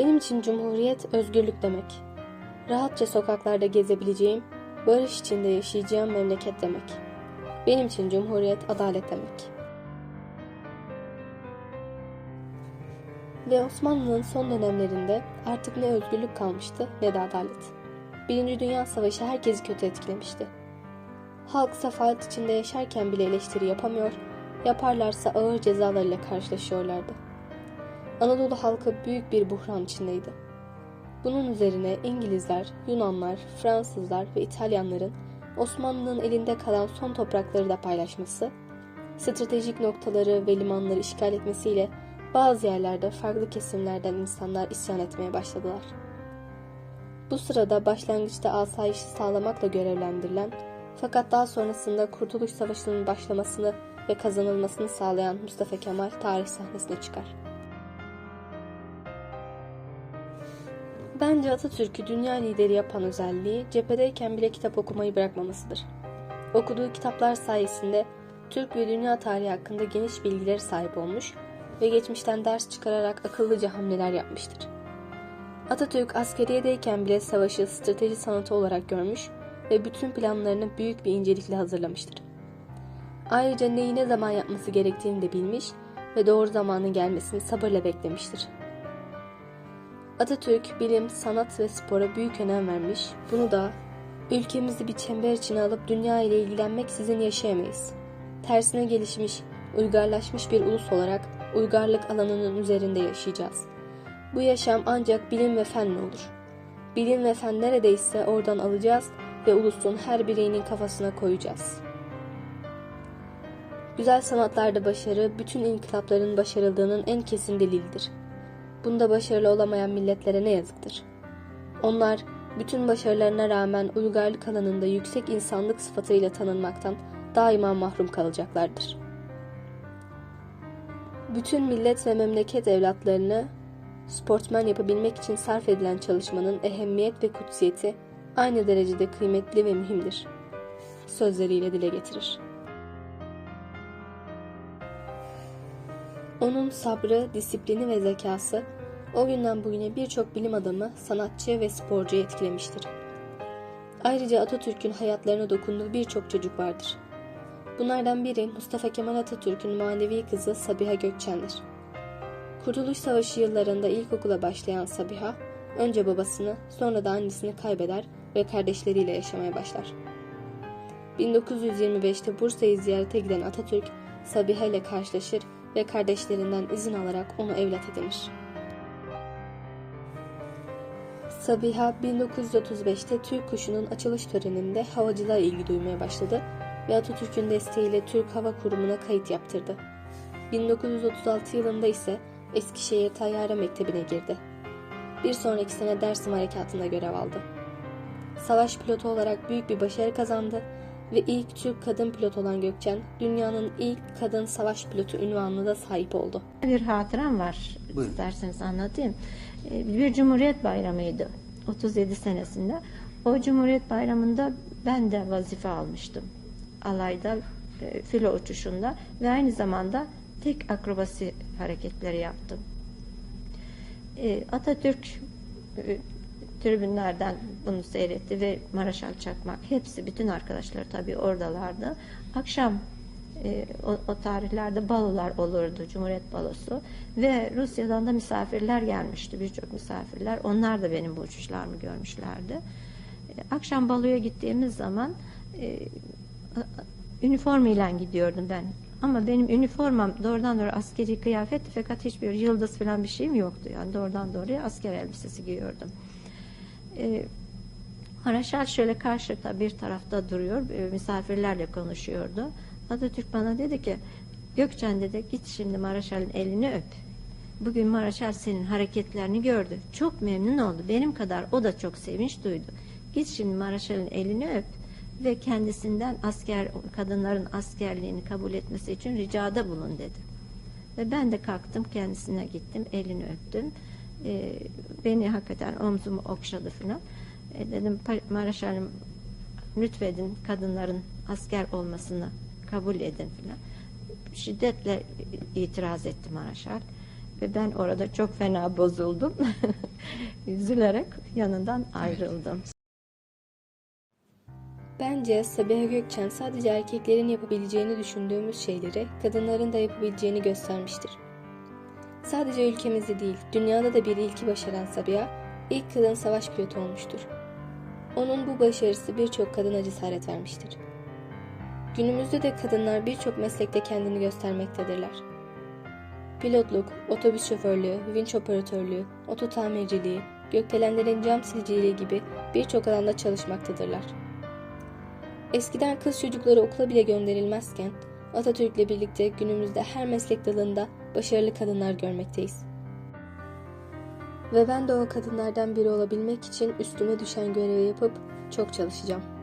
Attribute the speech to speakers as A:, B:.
A: Benim için cumhuriyet özgürlük demek. Rahatça sokaklarda gezebileceğim, barış içinde yaşayacağım memleket demek. Benim için cumhuriyet adalet demek. Ve Osmanlı'nın son dönemlerinde artık ne özgürlük kalmıştı ne de adalet. Birinci Dünya Savaşı herkesi kötü etkilemişti. Halk sefalet içinde yaşarken bile eleştiri yapamıyor, yaparlarsa ağır cezalarla karşılaşıyorlardı. Anadolu halkı büyük bir buhran içindeydi. Bunun üzerine İngilizler, Yunanlar, Fransızlar ve İtalyanların Osmanlı'nın elinde kalan son toprakları da paylaşması, stratejik noktaları ve limanları işgal etmesiyle bazı yerlerde farklı kesimlerden insanlar isyan etmeye başladılar. Bu sırada başlangıçta asayişi sağlamakla görevlendirilen fakat daha sonrasında Kurtuluş Savaşı'nın başlamasını ve kazanılmasını sağlayan Mustafa Kemal tarih sahnesine çıkar. Bence Atatürk'ü dünya lideri yapan özelliği cephedeyken bile kitap okumayı bırakmamasıdır. Okuduğu kitaplar sayesinde Türk ve dünya tarihi hakkında geniş bilgileri sahip olmuş ve geçmişten ders çıkararak akıllıca hamleler yapmıştır. Atatürk askeriyedeyken bile savaşı strateji sanatı olarak görmüş ve bütün planlarını büyük bir incelikle hazırlamıştır. Ayrıca neyi ne zaman yapması gerektiğini de bilmiş ve doğru zamanın gelmesini sabırla beklemiştir. Atatürk bilim, sanat ve spora büyük önem vermiş. Bunu da ülkemizi bir çember içine alıp dünya ile ilgilenmek sizin yaşayamayız. Tersine gelişmiş, uygarlaşmış bir ulus olarak uygarlık alanının üzerinde yaşayacağız. Bu yaşam ancak bilim ve fenle olur. Bilim ve fen neredeyse oradan alacağız ve ulusun her bireyinin kafasına koyacağız. Güzel sanatlarda başarı, bütün inkılapların başarıldığının en kesin delilidir. Bunda başarılı olamayan milletlere ne yazıktır. Onlar, bütün başarılarına rağmen uygarlık alanında yüksek insanlık sıfatıyla tanınmaktan daima mahrum kalacaklardır. Bütün millet ve memleket evlatlarını sportmen yapabilmek için sarf edilen çalışmanın ehemmiyet ve kutsiyeti aynı derecede kıymetli ve mühimdir. Sözleriyle dile getirir. Onun sabrı, disiplini ve zekası o günden bugüne birçok bilim adamı, sanatçı ve sporcuyu etkilemiştir. Ayrıca Atatürk'ün hayatlarına dokunduğu birçok çocuk vardır. Bunlardan biri Mustafa Kemal Atatürk'ün manevi kızı Sabiha Gökçen'dir. Kurtuluş Savaşı yıllarında ilkokula başlayan Sabiha, önce babasını, sonra da annesini kaybeder ve kardeşleriyle yaşamaya başlar. 1925'te Bursa'yı ziyarete giden Atatürk, Sabiha ile karşılaşır ve kardeşlerinden izin alarak onu evlat edinir. Sabiha 1935'te Türk kuşunun açılış töreninde havacılığa ilgi duymaya başladı ve Atatürk'ün desteğiyle Türk Hava Kurumu'na kayıt yaptırdı. 1936 yılında ise Eskişehir Tayyare Mektebi'ne girdi. Bir sonraki sene Dersim Harekatı'nda görev aldı. Savaş pilotu olarak büyük bir başarı kazandı ve ilk Türk kadın pilot olan Gökçen, dünyanın ilk kadın savaş pilotu ünvanına da sahip oldu.
B: Bir hatıram var.
C: Buyurun.
B: İsterseniz anlatayım. Ee, Bir Cumhuriyet Bayramı'ydı. 37 senesinde. O Cumhuriyet Bayramı'nda ben de vazife almıştım. Alayda e, filo uçuşunda ve aynı zamanda tek akrobasi hareketleri yaptım. E, Atatürk e, tribünlerden bunu seyretti ve Maraşal Çakmak hepsi bütün arkadaşlar tabii oradalardı. Akşam e, o, o tarihlerde balolar olurdu, Cumhuriyet balosu ve Rusya'dan da misafirler gelmişti, birçok misafirler. Onlar da benim bu uçuşlarımı görmüşlerdi. E, akşam baloya gittiğimiz zaman e, üniformayla gidiyordum ben. Ama benim üniformam doğrudan doğru askeri kıyafetti fakat hiçbir yıldız falan bir şeyim yoktu. Yani doğrudan doğruya asker elbisesi giyiyordum. E, şöyle karşıda bir tarafta duruyor, e, misafirlerle konuşuyordu. Atatürk bana dedi ki, Gökçen dedi git şimdi Maraşal'ın elini öp. Bugün Maraşal senin hareketlerini gördü. Çok memnun oldu. Benim kadar o da çok sevinç duydu. Git şimdi Maraşal'ın elini öp ve kendisinden asker kadınların askerliğini kabul etmesi için ricada bulun dedi. Ve ben de kalktım kendisine gittim, elini öptüm. Ee, beni hakikaten omzumu okşadı falan. E, dedim "Pa- Maraşal'ım lütfedin kadınların asker olmasını kabul edin filan. Şiddetle itiraz etti Maraşal. Ve ben orada çok fena bozuldum. Üzülerek yanından ayrıldım.
A: Bence Sabiha Gökçen sadece erkeklerin yapabileceğini düşündüğümüz şeyleri kadınların da yapabileceğini göstermiştir. Sadece ülkemizde değil, dünyada da bir ilki başaran Sabiha, ilk kadın savaş pilotu olmuştur. Onun bu başarısı birçok kadına cesaret vermiştir. Günümüzde de kadınlar birçok meslekte kendini göstermektedirler. Pilotluk, otobüs şoförlüğü, vinç operatörlüğü, oto tamirciliği, gökdelenlerin cam siliciliği gibi birçok alanda çalışmaktadırlar. Eskiden kız çocukları okula bile gönderilmezken Atatürk'le birlikte günümüzde her meslek dalında başarılı kadınlar görmekteyiz. Ve ben de o kadınlardan biri olabilmek için üstüme düşen görevi yapıp çok çalışacağım.